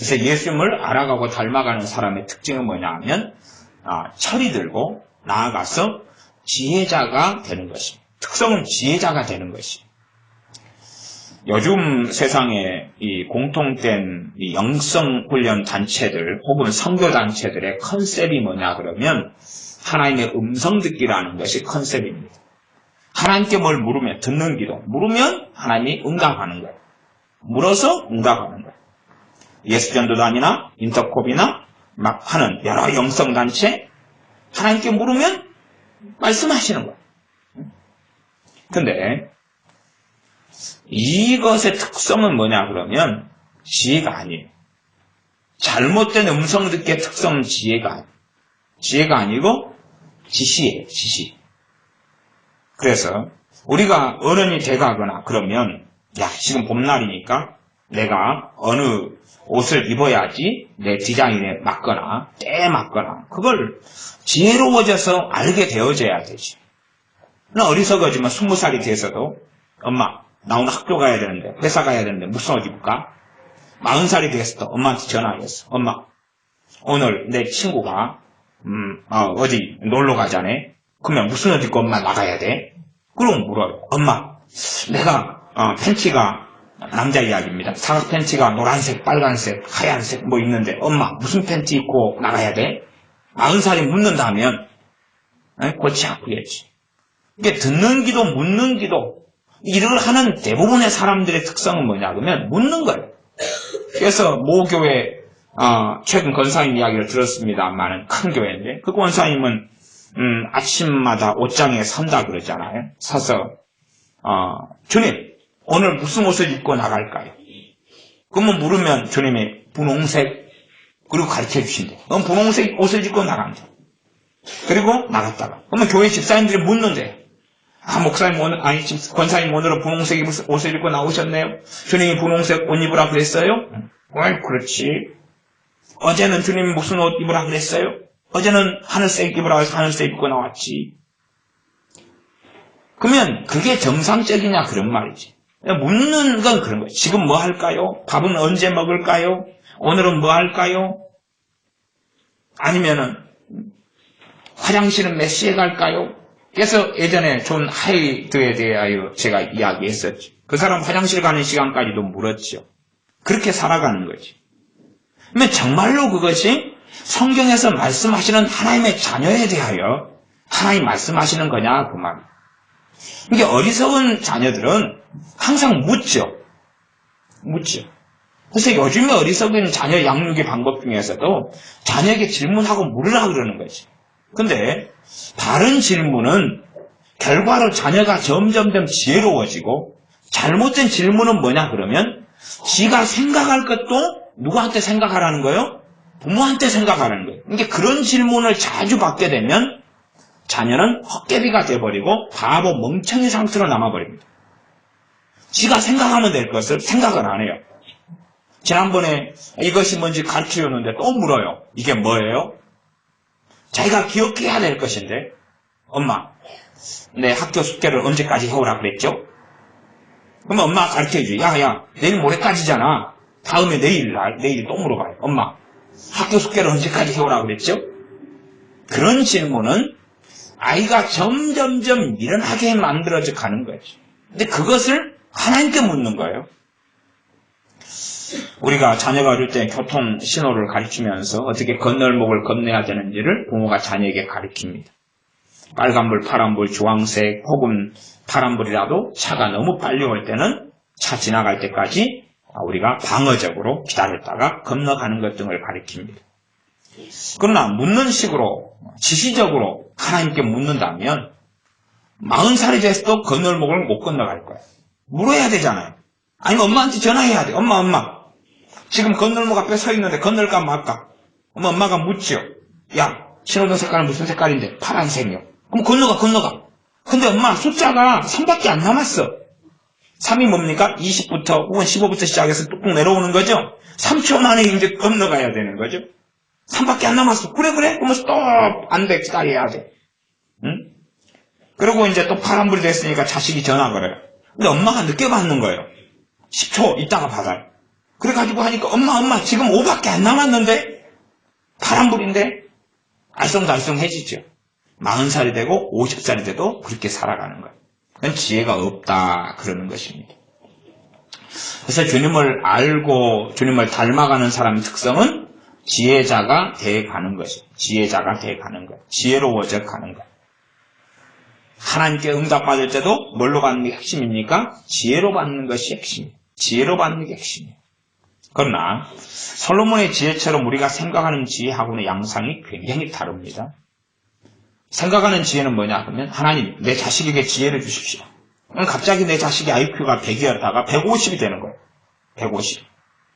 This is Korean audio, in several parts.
그래서 예수님을 알아가고 닮아가는 사람의 특징은 뭐냐 하면 아, 철이 들고 나아가서 지혜자가 되는 것입니다. 특성은 지혜자가 되는 것이. 요즘 세상에 이 공통된 이 영성 훈련 단체들 혹은 선교 단체들의 컨셉이 뭐냐 그러면 하나님의 음성 듣기라는 것이 컨셉입니다. 하나님께 뭘 물으면 듣는 기도, 물으면 하나님이 응답하는 거예요. 물어서 응답하는 거예요. 예수전도단이나 인터콥이나 막 하는 여러 영성 단체 하나님께 물으면 말씀하시는 거예요. 근데 이것의 특성은 뭐냐 그러면 지혜가 아니에요. 잘못된 음성 듣기의 특성은 지혜가 아니에요. 지혜가 아니고 지시예요. 지시. 그래서 우리가 어른이 돼가거나 그러면 야 지금 봄날이니까 내가 어느 옷을 입어야지 내 디자인에 맞거나 때에 맞거나 그걸 지혜로워져서 알게 되어져야 되지. 나 어리석어지만 스무 살이 돼서도 엄마 나 오늘 학교 가야 되는데 회사 가야 되는데 무슨 옷 입을까? 마흔 살이 됐어도 엄마한테 전화했어. 엄마 오늘 내 친구가 음, 어, 디 놀러 가자네. 그러면 무슨 옷 입고 엄마 나가야 돼? 그럼 물어요. 엄마 내가 어, 팬티가 남자 이야기입니다. 사각 팬티가 노란색, 빨간색, 하얀색 뭐 있는데 엄마 무슨 팬티 입고 나가야 돼? 마흔 살이 묻는다면 에? 골치 아프겠지. 이게 듣는 기도, 묻는 기도 일을 하는 대부분의 사람들의 특성은 뭐냐 그러면 묻는 거예요. 그래서 모 교회 어, 최근 권사님 이야기를 들었습니다만은 큰 교회인데 그 권사님은 음, 아침마다 옷장에 선다 그러잖아요. 서서 어, 주님 오늘 무슨 옷을 입고 나갈까요? 그러면 물으면 주님이 분홍색 그리고 가르쳐 주신대. 그럼 분홍색 옷을 입고 나간다. 그리고 나갔다가 그러면 교회 집사님들이 묻는데 아 목사님 오늘 아니 집 권사님 오늘은 분홍색 옷을 입고 나오셨네요. 주님이 분홍색 옷 입으라 그랬어요? 어 그렇지. 어제는 주님이 무슨 옷 입으라 그랬어요? 어제는 하늘색 입으라 해서 하늘색 입고 나왔지. 그러면 그게 정상적이냐 그런 말이지. 묻는 건 그런 거예요. 지금 뭐 할까요? 밥은 언제 먹을까요? 오늘은 뭐 할까요? 아니면은 화장실은 몇 시에 갈까요? 그래서 예전에 존 하이드에 대하여 제가 이야기했었죠. 그 사람 화장실 가는 시간까지도 물었죠. 그렇게 살아가는 거지. 그러면 정말로 그것이 성경에서 말씀하시는 하나님의 자녀에 대하여 하나님 말씀하시는 거냐 그 말. 이게 어리석은 자녀들은 항상 묻죠. 묻죠. 그래서 요즘에 어리석은 자녀 양육의 방법 중에서도 자녀에게 질문하고 물으라 그러는 거지. 근데 바른 질문은 결과로 자녀가 점점점 지혜로워지고 잘못된 질문은 뭐냐 그러면 지가 생각할 것도 누구한테 생각하라는 거예요? 부모한테 생각하라는 거예요. 그러니까 그런 질문을 자주 받게 되면 자녀는 헛개비가 돼버리고 바보 멍청이 상태로 남아버립니다. 지가 생각하면 될 것을 생각을 안 해요. 지난번에 이것이 뭔지 가르쳐 줬는데 또 물어요. 이게 뭐예요? 자기가 기억해야 될 것인데 엄마 내 학교 숙제를 언제까지 해오라 그랬죠? 그러면 엄마가 가르쳐주죠. 야야 내일 모레까지잖아. 다음에 내일 날 내일 또 물어봐요. 엄마 학교 숙제를 언제까지 해오라 그랬죠? 그런 질문은 아이가 점점점 미련하게 만들어져 가는 거지. 근데 그것을 하나님께 묻는 거예요. 우리가 자녀가 어릴 때 교통 신호를 가르치면서 어떻게 건널목을 건너야 되는지를 부모가 자녀에게 가르칩니다. 빨간불, 파란불, 주황색 혹은 파란불이라도 차가 너무 빨리 올 때는 차 지나갈 때까지 우리가 방어적으로 기다렸다가 건너가는 것 등을 가리킵니다. 그러나 묻는 식으로 지시적으로 하나님께 묻는다면 마흔 살이 됐어도 건널목을 못 건너갈 거예요. 물어야 되잖아요. 아니면 엄마한테 전화해야 돼. 엄마, 엄마. 지금 건널목 앞에 서 있는데 건널까 말까? 엄마, 엄마가 묻지요. 야, 신호등 색깔은 무슨 색깔인데? 파란색이요. 그럼 건너가, 건너가. 근데 엄마, 숫자가 3밖에 안 남았어. 3이 뭡니까? 20부터 혹은 15부터 시작해서 뚝뚝 내려오는 거죠? 3초 만에 이제 건너가야 되는 거죠? 3밖에 안 남았어. 그래, 그래? 그러면 또, 안 돼. 기다려야 돼. 응? 그리고 이제 또 파란불이 됐으니까 자식이 전화 걸어요. 근데 엄마가 늦게 받는 거예요. 10초 있다가 받아요. 그래가지고 하니까 엄마 엄마 지금 5밖에 안 남았는데 파란불인데 알쏭달쏭해지죠. 40살이 되고 50살이 돼도 그렇게 살아가는 거예요. 그건 지혜가 없다 그러는 것입니다. 그래서 주님을 알고 주님을 닮아가는 사람의 특성은 지혜자가 돼가는 것이 지혜자가 돼가는 것 지혜로워져 가는 것 하나님께 응답받을 때도 뭘로 받는 게 핵심입니까? 지혜로 받는 것이 핵심이에요. 지혜로 받는 게 핵심이에요. 그러나 솔로몬의 지혜처럼 우리가 생각하는 지혜하고는 양상이 굉장히 다릅니다. 생각하는 지혜는 뭐냐 하면 하나님 내 자식에게 지혜를 주십시오. 갑자기 내 자식의 IQ가 100이었다가 150이 되는 거예요. 150.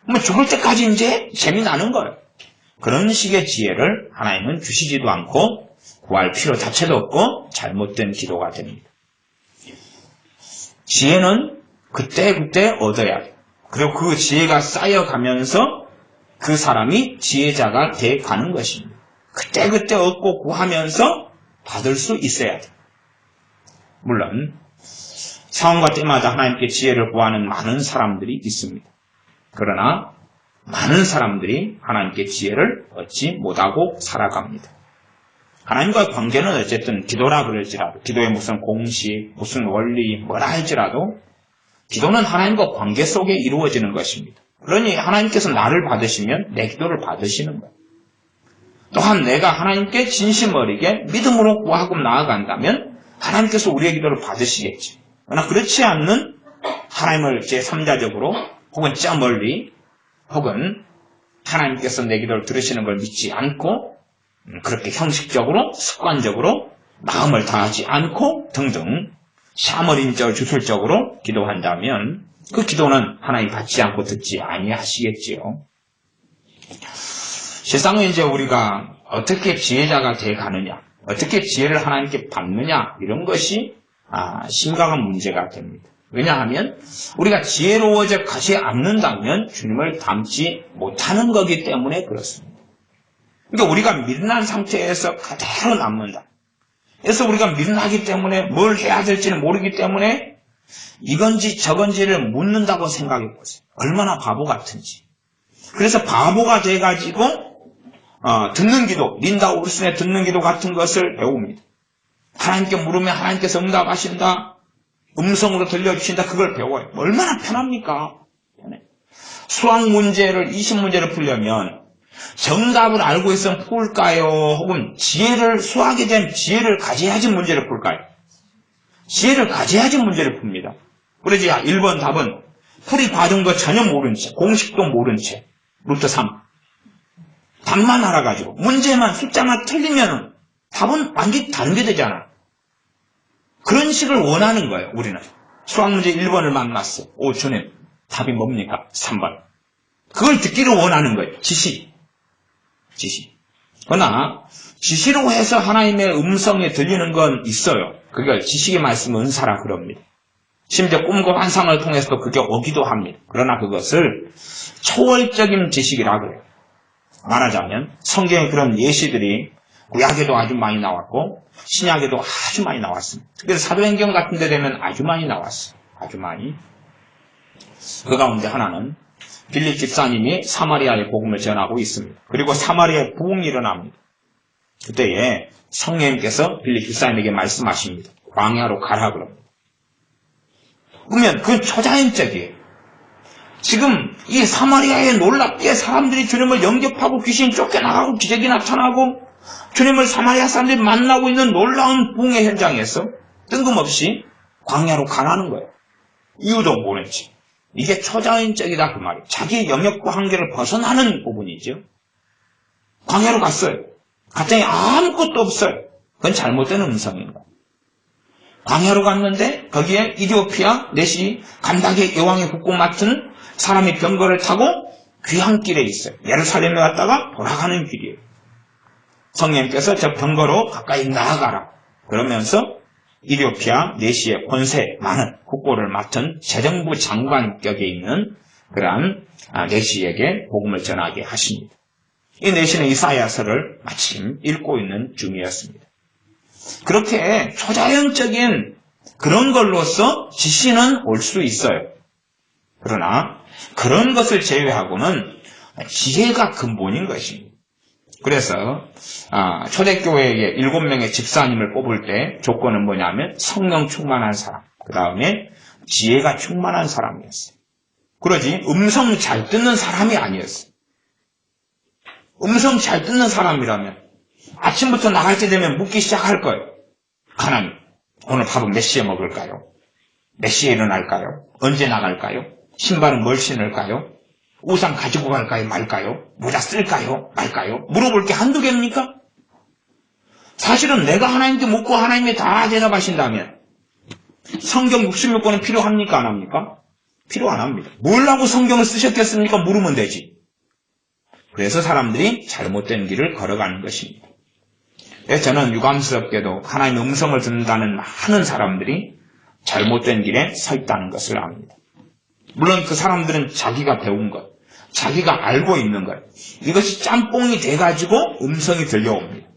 뭐 죽을 때까지 이제 재미나는 거예요. 그런 식의 지혜를 하나님은 주시지도 않고 구할 필요 자체도 없고 잘못된 기도가 됩니다. 지혜는 그때그때 얻어야 돼요. 그리고 그 지혜가 쌓여가면서 그 사람이 지혜자가 돼 가는 것입니다. 그때그때 얻고 구하면서 받을 수 있어야 돼요. 물론 상황과 때마다 하나님께 지혜를 구하는 많은 사람들이 있습니다. 그러나 많은 사람들이 하나님께 지혜를 얻지 못하고 살아갑니다. 하나님과의 관계는 어쨌든 기도라 그럴지라도 기도의 무슨 공식, 무슨 원리, 뭐라 할지라도 기도는 하나님과 관계 속에 이루어지는 것입니다. 그러니 하나님께서 나를 받으시면 내 기도를 받으시는 거예요. 또한 내가 하나님께 진심 어리게 믿음으로 구하고 나아간다면 하나님께서 우리의 기도를 받으시겠지. 그러나 그렇지 않는 하나님을 제3자적으로 혹은 저 멀리 혹은 하나님께서 내 기도를 들으시는 걸 믿지 않고 음, 그렇게 형식적으로 습관적으로 마음을 다하지 않고 등등 샤머린적 주술적으로 기도한다면 그 기도는 하나님 받지 않고 듣지 아니하시겠지요. 세상에 이제 우리가 어떻게 지혜자가 돼 가느냐, 어떻게 지혜를 하나님께 받느냐 이런 것이 아, 심각한 문제가 됩니다. 왜냐하면 우리가 지혜로워져 가지 않는다면 주님을 닮지 못하는 거기 때문에 그렇습니다. 그러니까 우리가 미련한 상태에서 그대로 남는다. 그래서 우리가 미련하기 때문에 뭘 해야 될지는 모르기 때문에 이건지 저건지를 묻는다고 생각해 보세요. 얼마나 바보 같은지. 그래서 바보가 돼가지고 어, 듣는 기도, 린다 울슨의 듣는 기도 같은 것을 배웁니다. 하나님께 물으면 하나님께서 응답하신다. 음성으로 들려주신다. 그걸 배워요. 얼마나 편합니까? 수학 문제를, 20문제를 풀려면 정답을 알고 있으면 풀까요? 혹은 지혜를, 수학에 대한 지혜를 가져야지 문제를 풀까요? 지혜를 가져야지 문제를 풉니다. 그러지, 1번 답은 풀이 과정도 전혀 모른 채, 공식도 모른 채, 루트 3. 답만 알아가지고, 문제만, 숫자만 틀리면 답은 완전히 다른 게 되잖아. 그런 식을 원하는 거예요, 우리는. 수학 문제 1번을 만났어. 오, 주님, 답이 뭡니까? 3번. 그걸 듣기를 원하는 거예요. 지시. 지시. 그러나, 지시로 해서 하나님의 음성에 들리는 건 있어요. 그걸 지식의 말씀 은사라 그럽니다. 심지어 꿈과 환상을 통해서도 그게 오기도 합니다. 그러나 그것을 초월적인 지식이라 그래요. 말하자면 성경에 그런 예시들이 구약에도 아주 많이 나왔고 신약에도 아주 많이 나왔습니다. 그래서 사도행전 같은 데 되면 아주 많이 나왔어요. 아주 많이. 그 가운데 하나는 빌립 집사님이 사마리아의 복음을 전하고 있습니다. 그리고 사마리아에 부흥이 일어납니다. 그때에 성령님께서 빌립 집사님에게 말씀하십니다. 광야로 가라 그럽니다. 그러면 그건 초자연적이에요. 지금 이 사마리아에 놀랍게 사람들이 주님을 영접하고 귀신 쫓겨나가고 기적이 나타나고 주님을 사마리아 사람들이 만나고 있는 놀라운 부흥의 현장에서 뜬금없이 광야로 가라는 거예요. 이유도 모르지. 이게 초자연적이다 그 말이에요. 자기 영역과 한계를 벗어나는 부분이죠. 광야로 갔어요. 갔더니 아무것도 없어요. 그건 잘못된 거예요. 광야로 갔는데 거기에 이디오피아 넷이 감닥의 여왕의 국공 맡은 사람이 병거를 타고 귀향길에 있어요. 예루살렘에 갔다가 돌아가는 길이에요. 성령님께서 저 병거로 가까이 나아가라. 그러면서 이디오피아 내시의 권세 많은 국고를 맡은 재정부 장관격에 있는 그러한 내시에게 복음을 전하게 하십니다. 이 내시는 이사야서를 마침 읽고 있는 중이었습니다. 그렇게 초자연적인 그런 걸로서 지시는 올 수 있어요. 그러나 그런 것을 제외하고는 지혜가 근본인 것입니다. 그래서 아, 초대교회에 일곱 명의 집사님을 뽑을 때 조건은 뭐냐면 성령 충만한 사람, 그 다음에 지혜가 충만한 사람이었어요. 그러지 음성 잘 듣는 사람이 아니었어요. 음성 잘 듣는 사람이라면 아침부터 나갈 때 되면 묻기 시작할 거예요. 하나님, 오늘 밥은 몇 시에 먹을까요? 몇 시에 일어날까요? 언제 나갈까요? 신발은 뭘 신을까요? 우산 가지고 갈까요? 말까요? 모자 쓸까요? 말까요? 물어볼 게 한두 개입니까? 사실은 내가 하나님께 묻고 하나님이 다 대답하신다면 성경 66권은 필요합니까? 안 합니까? 필요 안 합니다. 뭘라고 성경을 쓰셨겠습니까? 물으면 되지. 그래서 사람들이 잘못된 길을 걸어가는 것입니다. 그래서 저는 유감스럽게도 하나님의 음성을 듣는다는 많은 사람들이 잘못된 길에 서 있다는 것을 압니다. 물론 그 사람들은 자기가 배운 것, 자기가 알고 있는 것, 이것이 짬뽕이 돼가지고 음성이 들려옵니다.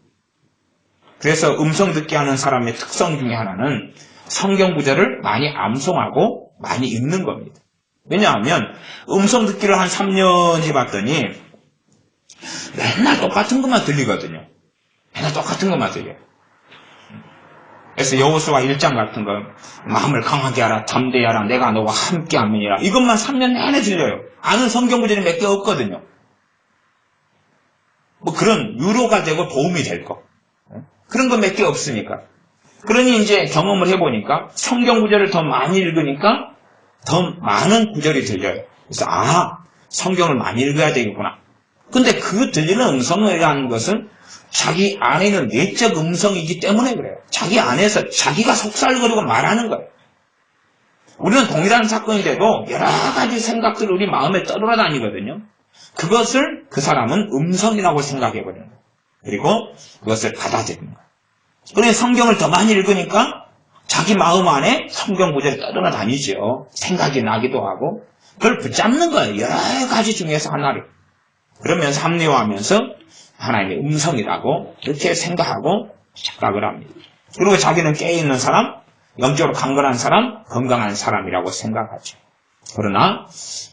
그래서 음성 듣게 하는 사람의 특성 중에 하나는 성경 구절을 많이 암송하고 많이 읽는 겁니다. 왜냐하면 음성 듣기를 한 3년 해봤더니 맨날 똑같은 것만 들리거든요. 맨날 똑같은 것만 들려요. 그래서 여호수아 1장 같은 거 마음을 강하게 하라 담대하라 내가 너와 함께 함이니라 이것만 3년 내내 들려요. 아는 성경 구절이 몇 개 없거든요. 뭐 그런 유로가 되고 도움이 될 거. 그런 거 몇 개 없으니까. 그러니 이제 경험을 해보니까 성경 구절을 더 많이 읽으니까 더 많은 구절이 들려요. 그래서 아 성경을 많이 읽어야 되겠구나. 근데 그 들리는 음성이라는 것은 자기 안에 있는 내적 음성이기 때문에 그래요. 자기 안에서 자기가 속살거리고 말하는 거예요. 우리는 동일한 사건인데도 여러 가지 생각들이 우리 마음에 떠돌아다니거든요. 그것을 그 사람은 음성이라고 생각해버리는 거예요. 그리고 그것을 받아들이는 거예요. 그래서 성경을 더 많이 읽으니까 자기 마음 안에 성경 구절이 떠돌아다니죠. 생각이 나기도 하고 그걸 붙잡는 거예요. 여러 가지 중에서 하나를. 그러면서 합리화하면서 하나님의 음성이라고 이렇게 생각하고 착각을 합니다. 그리고 자기는 깨어있는 사람, 영적으로 강건한 사람, 건강한 사람이라고 생각하죠. 그러나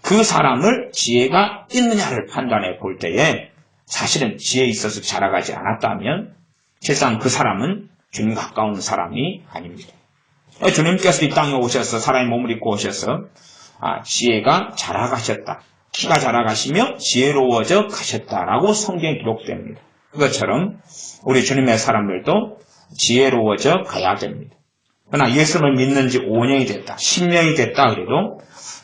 그 사람을 지혜가 있느냐를 판단해 볼 때에 사실은 지혜에 있어서 자라가지 않았다면 실상 그 사람은 주님 가까운 사람이 아닙니다. 주님께서 이 땅에 오셔서 사람의 몸을 입고 오셔서 아, 지혜가 자라가셨다. 키가 자라가시며 지혜로워져 가셨다라고 성경에 기록됩니다. 그것처럼 우리 주님의 사람들도 지혜로워져 가야 됩니다. 그러나 예수를 믿는 지 5년이 됐다, 10년이 됐다 그래도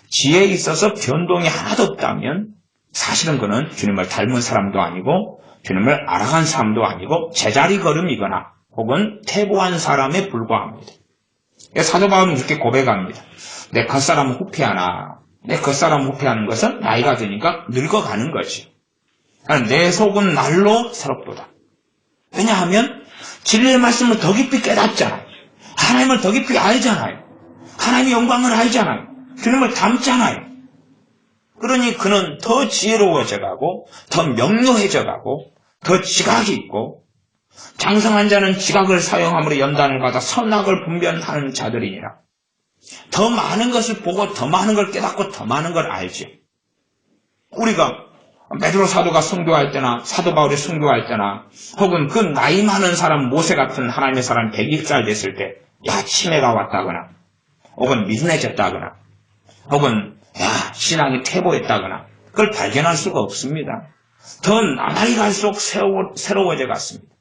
지혜에 있어서 변동이 하나도 없다면 사실은 그는 주님을 닮은 사람도 아니고 주님을 알아간 사람도 아니고 제자리 걸음이거나 혹은 태보한 사람에 불과합니다. 사도 바울은 이렇게 고백합니다. 내 겉사람 후피하나 내 겉사람 후피하는 것은 나이가 드니까 늙어가는 것이. 내 속은 날로 새롭도다. 왜냐하면 진리의 말씀을 더 깊이 깨닫잖아요. 하나님을 더 깊이 알잖아요. 하나님의 영광을 알잖아요. 주님을 닮잖아요. 그러니 그는 더 지혜로워져 가고, 더 명료해져 가고, 더 지각이 있고, 장성한 자는 지각을 사용함으로 연단을 받아 선악을 분별하는 자들이니라. 더 많은 것을 보고 더 많은 걸 깨닫고 더 많은 걸 알죠. 우리가 베드로 사도가 순교할 때나 사도 바울이 순교할 때나 혹은 그 나이 많은 사람 모세 같은 하나님의 사람 100살 됐을 때 야 치매가 왔다거나 혹은 미진해졌다거나 혹은 야 신앙이 퇴보했다거나 그걸 발견할 수가 없습니다. 더 나날이 갈수록 새로워져 갔습니다.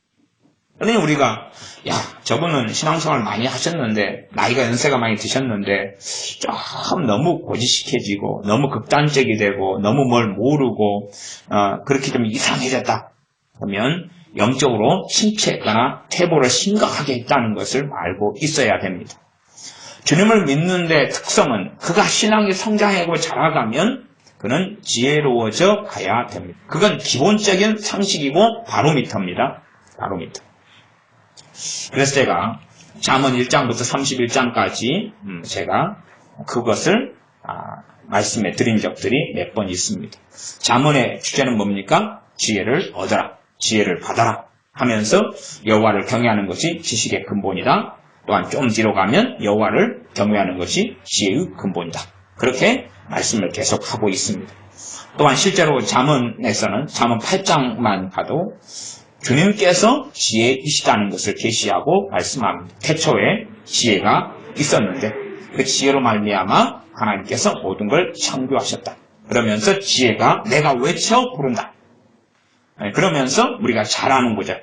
그러니 우리가 야 저분은 신앙생활 많이 하셨는데 나이가 연세가 많이 드셨는데 좀 너무 고지식해지고 너무 극단적이 되고 너무 뭘 모르고 어, 그렇게 좀 이상해졌다 그러면 영적으로 침체했거나 태보를 심각하게 했다는 것을 알고 있어야 됩니다. 주님을 믿는데 특성은 그가 신앙이 성장하고 자라가면 그는 지혜로워져 가야 됩니다. 그건 기본적인 상식이고 바로미터입니다. 바로미터. 그래서 제가 잠언 1장부터 31장까지 음, 제가 그것을 아, 말씀해 드린 적들이 몇 번 있습니다. 잠언의 주제는 뭡니까? 지혜를 얻어라. 지혜를 받아라. 하면서 여호와를 경외하는 것이 지식의 근본이다. 또한 좀 뒤로 가면 여호와를 경외하는 것이 지혜의 근본이다. 그렇게 말씀을 계속하고 있습니다. 또한 실제로 잠언에서는 잠언 8장만 가도 주님께서 지혜이시다는 것을 계시하고 말씀합니다. 태초에 지혜가 있었는데 그 지혜로 말미암아 하나님께서 모든 걸 창조하셨다. 그러면서 지혜가 내가 외쳐 부른다. 네, 그러면서 우리가 잘 아는 거죠.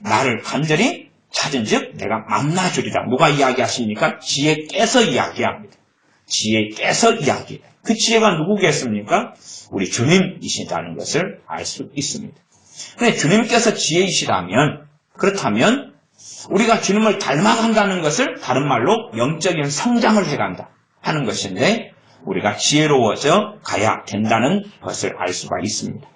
나를 간절히 찾은즉 내가 만나주리라. 누가 이야기하십니까? 지혜께서 이야기합니다. 지혜께서 이야기. 그 지혜가 누구겠습니까? 우리 주님이시다는 것을 알 수 있습니다. 근데 주님께서 지혜이시라면 그렇다면 우리가 주님을 닮아간다는 것을 다른 말로 영적인 성장을 해간다 하는 것인데 우리가 지혜로워져 가야 된다는 것을 알 수가 있습니다.